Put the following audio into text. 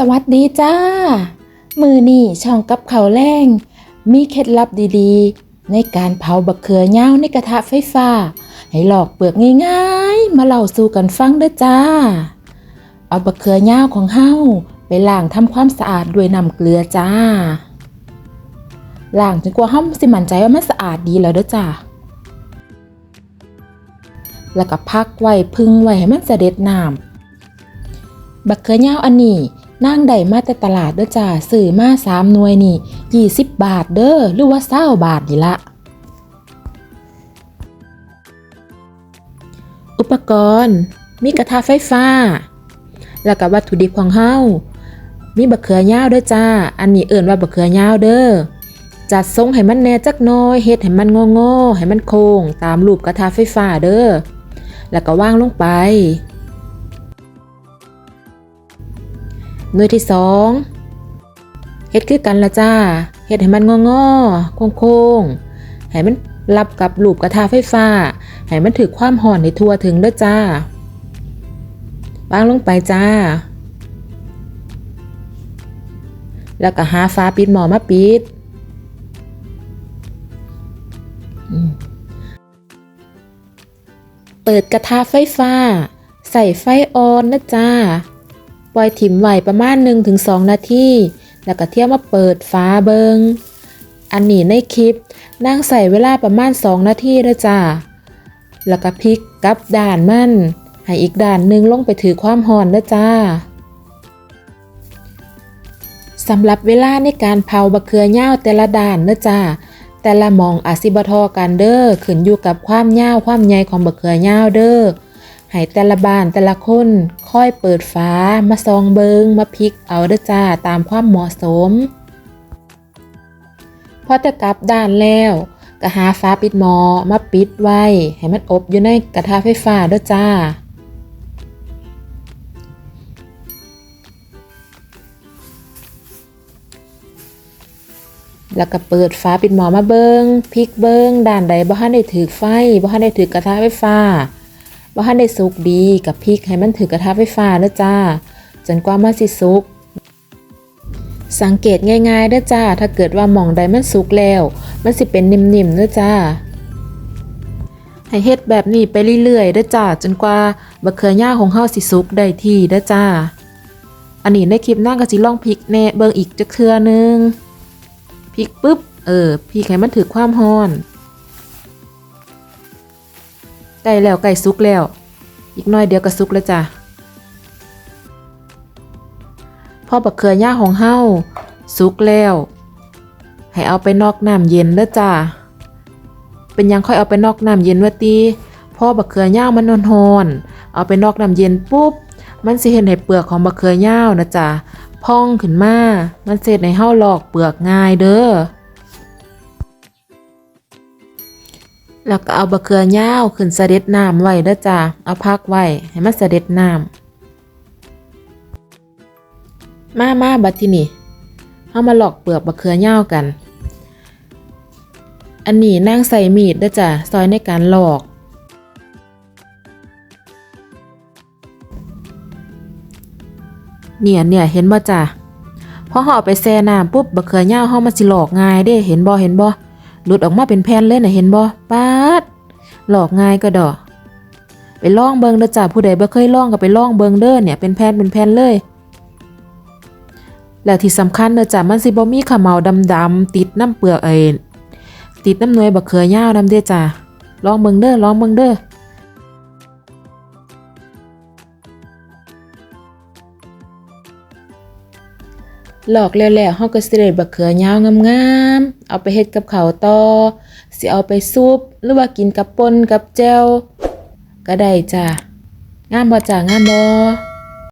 สวัสดีจ้า มือนี่ช่องกับเขาแรงมีเคล็ดลับดีๆ ในการเผาบักเขือเน่าในกระทะไฟฟ้า ให้หลอกเปลือกง่ายๆ มาเล่าสู่กันฟังเด้อจ้า เอาบักเขือเน่าของเฮาไปล้างทำความสะอาดด้วยน้ำเกลือจ้าล้างจนกว่าเฮาสิมั่นใจว่ามันสะอาดดีแล้วเด้อจ้าแล้วก็พักไว้พึ่งไว้ให้มันเสด็จน้ำบักเขือยาอันนี้ นางได้มาแต่ตลาดเด้อจ้าซื้อมาสามหน่วยนี่ยี่สิบบาทเด้อหรือว่าเศร้าบาทนี่ละ อุปกรณ์ มีกระทะไฟฟ้า แล้วก็วัตถุดิบของเฮามีบักเขือยาวเด้อจ้า อันนี้เอิ่นว่าบักเขือยาวเด้อจัดทรงให้มันแน่จักน้อยเฮ็ดให้มันงอๆให้มันโค้งตามรูปกระทะไฟฟ้าเด้อ แล้วก็วางลงไป หน่วยที่สองเฮ็ดคือกันละจ้าเฮ็ดให้มันงองอโค้งๆให้มันรับกับลูกกระทาไฟฟ้า ให้มันถือความห่อนในทั่วถึงเด้อจ้าวางลงไปจ้า แล้วก็หาฟ้าปิดหมอมาปิดเปิดกระทะไฟฟ้า ใส่ไฟอ่อนนะจ้า ปล่อยถิ่มไว้ประมาณ 1-2 นาที แล้วก็เที่ยวมาเปิดฟ้าเบิง อันนี้ในคลิปนั่งใส่เวลาประมาณ 2 นาทีเด้อจ้า แล้วก็พลิกกลับด่านมันให้อีกด่านหนึ่งลงไปถือความหอนเด้อจ้าสำหรับเวลาในการเผาบะเขือเน่าวแต่ละด่านเด้อจ้าแต่ละมองอาจสิบทอกันเด้อขึ้นอยู่กับความยาวความใหญ่ของบะเขือเน่าวเด้อ ให้แต่ละบ้านแต่ละคนค่อยเปิดฝามาซองเบิงมาพลิกเอาเด้อจ้าตามความเหมาะสม พอจะกลับด้านแล้วก็หาฟ้าปิดหมอมาปิดไว้ ให้มันอบอยู่ในกระทะไฟฟ้าเด้อจ้าแล้วก็เปิดฟ้าปิดหมอมาเบิงพลิกเบิงด้านใดบ่ทันได้ถือไฟบ่ทันได้ถือกระทะไฟฟ้า ว่าให้ได้สุกดีกับพริกให้มันถือกระทะไฟฟ้าเด้อจ้า จนกว่ามันสิสุก สังเกตง่ายๆเด้อจ้า ถ้าเกิดว่าหม่องใดมันสุกแล้ว มันสิเป็นนิ่มๆเด้อจ้า ให้เฮ็ดแบบนี้ไปเรื่อยๆเด้อจ้า จนกว่าบะเขือย่าของเฮาสิสุกได้ที่เด้อจ้า อันนี้ในคลิปหน้าก็สิลองพริกแน่เบิ่งอีกจักเทื่อนึงพริกปุ๊บเออพริกให้มันถือความร้อน ไก่แล้วไก่สุกแล้ว อีกน้อยเดียวก็สุกแล้วจ้ะพอบักเขือย่าของเฮาสุกแล้ว ให้เอาไปนอกน้ำเย็นเด้อจ้ะเป็นยังค่อยเอาไปนอกน้ำเย็นวะตีพอบักเขือย่ามันนอนหอนๆเอาไปนอกน้ำเย็นปุ๊บ มันสิเห็นให้เปลือกของบักเขือย่านะจ้ะพองขึ้นมา มันเสร็จในเฮาหลอกเปลือกง่ายเด้อ แล้วก็เอาบะเขือยาวขึ้นเสด็จน้ำไว้เด้อจ้าเอาพักไว้ให้มันเสด็จน้ำมามาบัดที่นี่เฮามาหลอกเปลือกบะเขือยาวกัน อันนี้นั่งใส่มีดเด้อจ้าซอยในการหลอก เนี่ยเนี่ยเห็นบ่จ้าพอเฮาเอาไปแช่น้ำปุ๊บบะเขือยาวเฮามันสิหลอกง่ายเด้เห็นบ่เห็นบ่ หลุดออกมาเป็นแผ่นเลยนะเห็นบ่ป๊าดหลอกง่ายก็ดอก ไปล่องเบิงเด้อจ้าผู้ใดบ่เคยล่องก็ไปล่องเบิงเด้อเนี่ยเป็นแผ่นเป็นแผ่นเลย แล้วที่สำคัญเด้อจ้ามันสิบ่มีขมเหลาดำๆติดน้ำเปลือกเอ้ติดน้ำหน่วยบักเขือยาวนำเด้อจ้าลองเบิงเด้อลองเบิงเด้อ หลอกแล้วแล้วเฮาก็สิได้บักเขือยาวงามๆเอาไปเฮ็ดกับข้าวต่อสิเอาไปซุปหรือว่ากินกับป่นกับแจ่วก็ได้จ้ะงามบ่จ้างามบ่